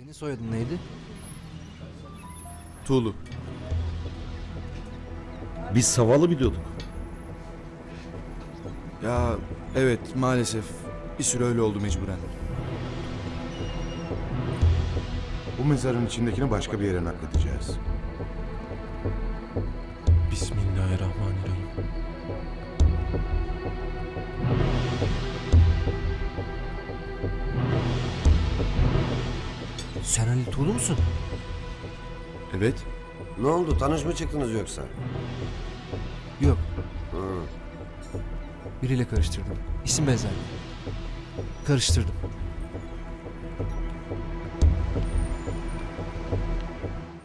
Senin soyadın neydi? Tuğlu. Biz Savalı biliyorduk. Ya evet maalesef bir süre öyle oldu mecburen. Bu mezarın içindekini başka bir yere nakledeceğiz. Bismillahirrahmanirrahim. Sen Ali Tuğlu musun? Evet. Ne oldu? Tanış mı çıktınız yoksa? Yok. Hı. Biriyle karıştırdım. İsim benzerliği. Karıştırdım.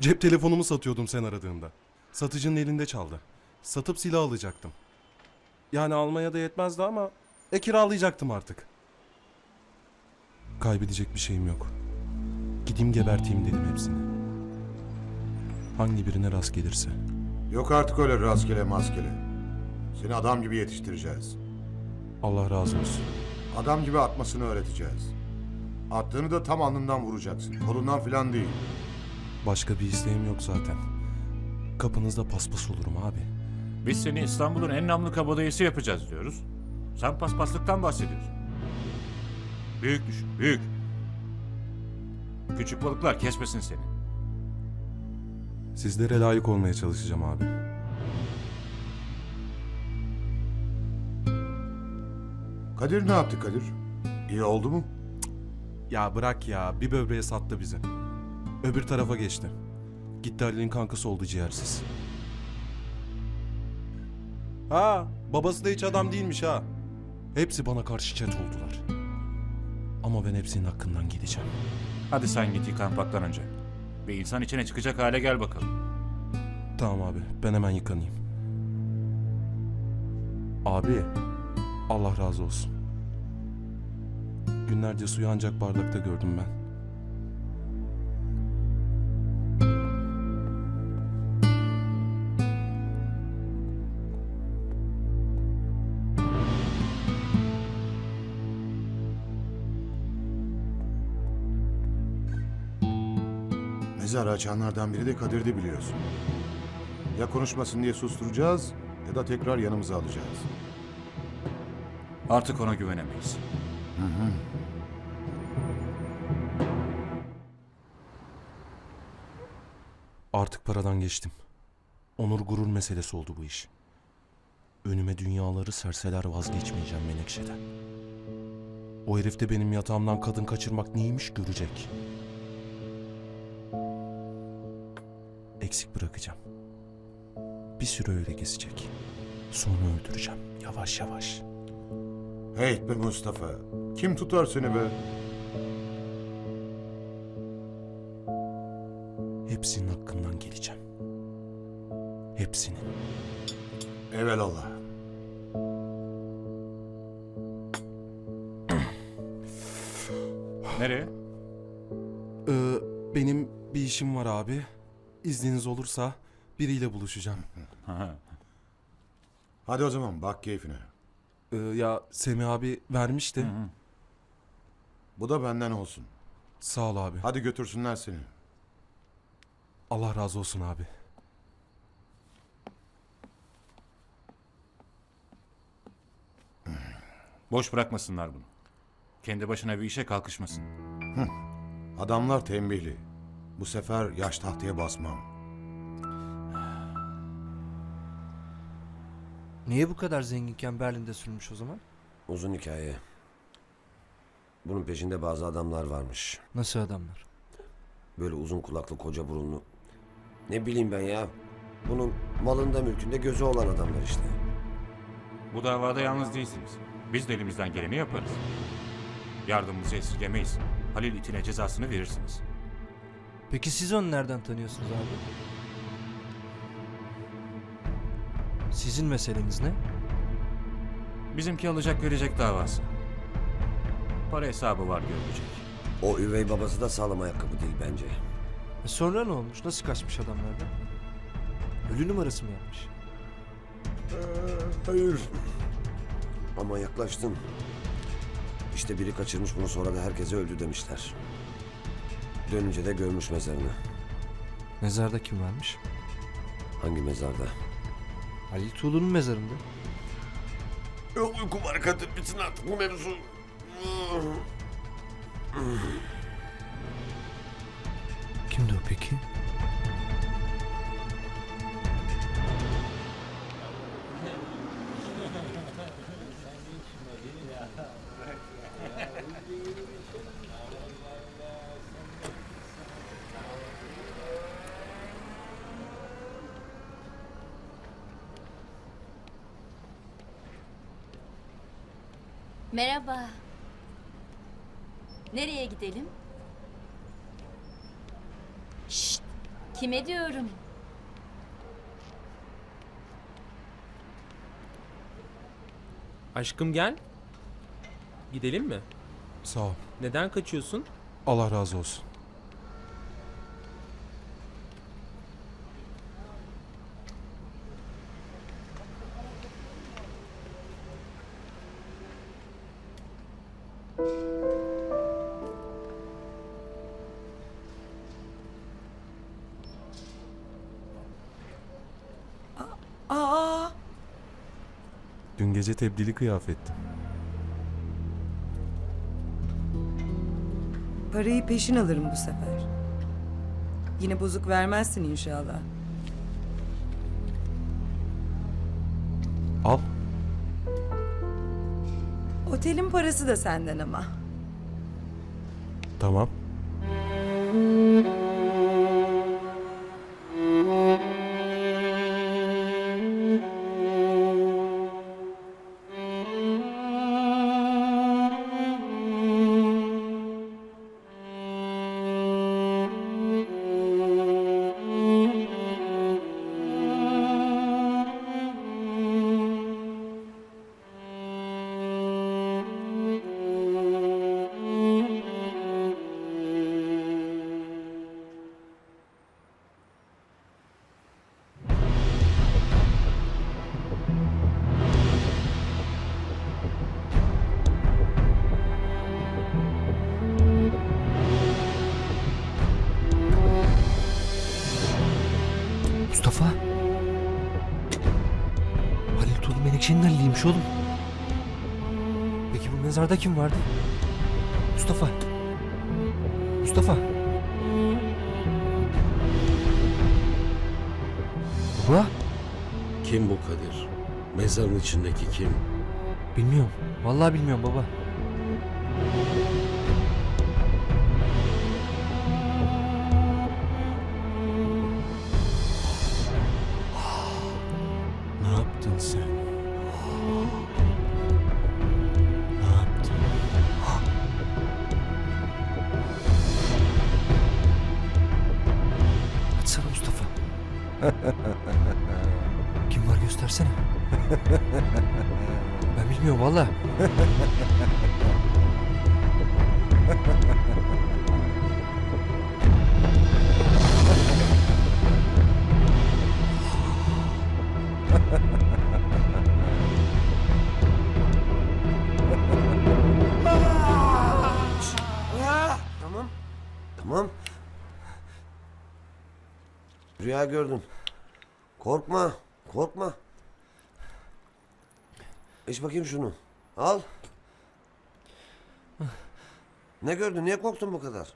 Cep telefonumu satıyordum sen aradığında. Satıcının elinde çaldı. Satıp silah alacaktım. Yani almaya da yetmezdi ama e kiralayacaktım artık. Kaybedecek bir şeyim yok. Gideyim geberteyim dedim hepsini. Hangi birine rast gelirse. Yok artık öyle rastgele maskele. Seni adam gibi yetiştireceğiz. Allah razı olsun. Adam gibi atmasını öğreteceğiz. Attığını da tam alnından vuracaksın. Kolundan filan değil. Başka bir isteğim yok zaten. Kapınızda paspas olurum abi. Biz seni İstanbul'un en namlı kabadayısı yapacağız diyoruz. Sen paspaslıktan bahsediyorsun. Büyük düşün, büyük. Küçük balıklar kesmesin seni. Sizlere layık olmaya çalışacağım abi. Kadir ne yaptı Kadir? İyi oldu mu? Ya bırak ya bir böbreğe sattı bizi. Öbür tarafa geçti. Gitti Ali'nin kankası oldu ciğersiz. Ha babası da hiç adam değilmiş ha. Hepsi bana karşı çet oldular. Ama ben hepsinin hakkından gideceğim. Hadi sen git yıkanmaktan önce. Bir insan içine çıkacak hale gel bakalım. Tamam abi ben hemen yıkanayım. Abi Allah razı olsun. Günlerce suyu ancak bardakta gördüm ben. Mezarı açanlardan biri de Kadir'di biliyorsun. Ya konuşmasın diye susturacağız ya da tekrar yanımıza alacağız. Artık ona güvenemeyiz. Artık paradan geçtim. Onur gurur meselesi oldu bu iş. Önüme dünyaları serseler vazgeçmeyeceğim Menekşe'den. O herif de benim yatağımdan kadın kaçırmak neymiş görecek. Eksik bırakacağım. Bir süre öyle gezecek. Sonra öldüreceğim yavaş yavaş. Hey be Mustafa. Kim tutar seni be? Hepsinin hakkından geleceğim. Hepsinin. Evelallah. Nereye? Ee, benim bir işim var abi. İzniniz olursa biriyle buluşacağım. Hadi o zaman bak keyfine. Ee, ya Semih abi vermişti. Bu da benden olsun. Sağ ol abi. Hadi götürsünler seni. Allah razı olsun abi. Boş bırakmasınlar bunu. Kendi başına bir işe kalkışmasın. Adamlar tembihli. Bu sefer yaş tahtaya basmam. Niye bu kadar zenginken Berlin'de sürmüş o zaman? Uzun hikaye. Bunun peşinde bazı adamlar varmış. Nasıl adamlar? Böyle uzun kulaklı koca burunlu. Ne bileyim ben ya. Bunun malında mülkünde gözü olan adamlar işte. Bu davada yalnız değilsiniz. Biz de elimizden geleni yaparız. Yardımımızı esirgemeyiz. Halil itine cezasını verirsiniz. Peki siz onu nereden tanıyorsunuz abi? Sizin meseleniz ne? Bizimki alacak verecek davası. Para hesabı var görülecek. O üvey babası da sağlam ayakkabı değil bence. E sonra ne olmuş? Nasıl kaçmış adamlardan? Ölü numarası mı yapmış? Hayır. Ama yaklaştın. İşte biri kaçırmış bunu sonra da herkese öldü demişler. Dönünce de görmüş mezarını. Mezarda kim varmış? Hangi mezarda? Halil Tuğlu'nun mezarında. Yok uykum var Kadir bitsin artık bu mevzu. Kimdi o peki? Merhaba. Nereye gidelim? Şşt! Kime diyorum? Aşkım gel. Gidelim mi? Sağ ol. Neden kaçıyorsun? Allah razı olsun. Aa, Dün gece tebdili kıyafettim. parayı peşin alırım bu sefer. Yine bozuk vermezsin inşallah. Otelin parası da senden ama. Tamam. Halil'iymiş oğlum. Peki bu mezarda kim vardı? Mustafa. Mustafa. Baba. Kim bu Kadir? Mezarın içindeki kim? Bilmiyorum. Vallahi bilmiyorum baba. Kim var göstersene. ben bilmiyorum valla. Rüya gördün. Korkma. Korkma. İç bakayım şunu. Al. Ne gördün? Niye korktun bu kadar?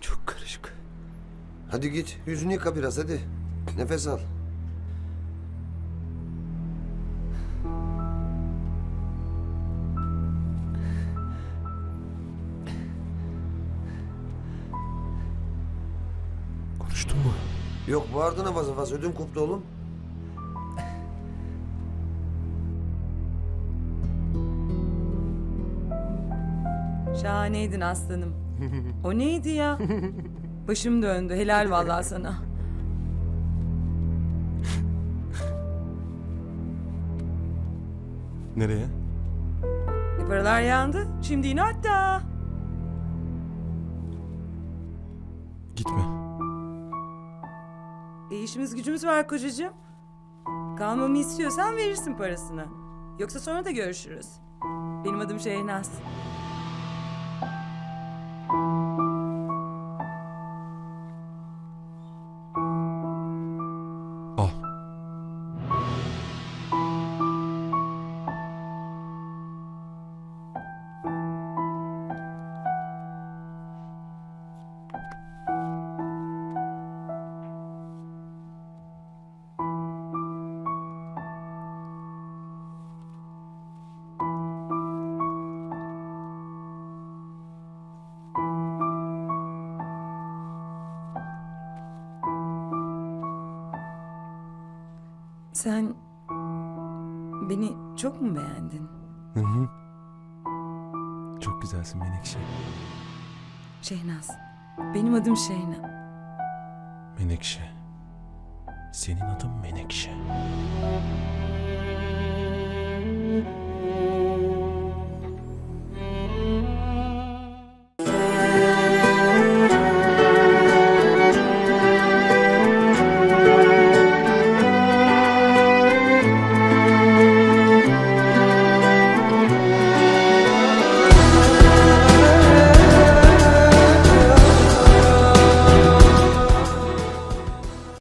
Çok karışık. Hadi git. Yüzünü yıka biraz hadi. Nefes al. Konuştun mu? Yok bağırdın avaz avaz. Ödüm koptu oğlum. Şahaneydin aslanım. O neydi ya? Başım döndü. Helal vallahi sana. Nereye? E paralar yandı. Şimdi yine hatta. Gitme. İşimiz gücümüz var kocacığım. Kalmamı istiyorsan verirsin parasını. Yoksa sonra da görüşürüz. Benim adım Şehnaz. Sen beni çok mu beğendin? Hı hı. Çok güzelsin Menekşe. Şehnaz. Benim adım Şehnaz. Menekşe. Senin adın Menekşe.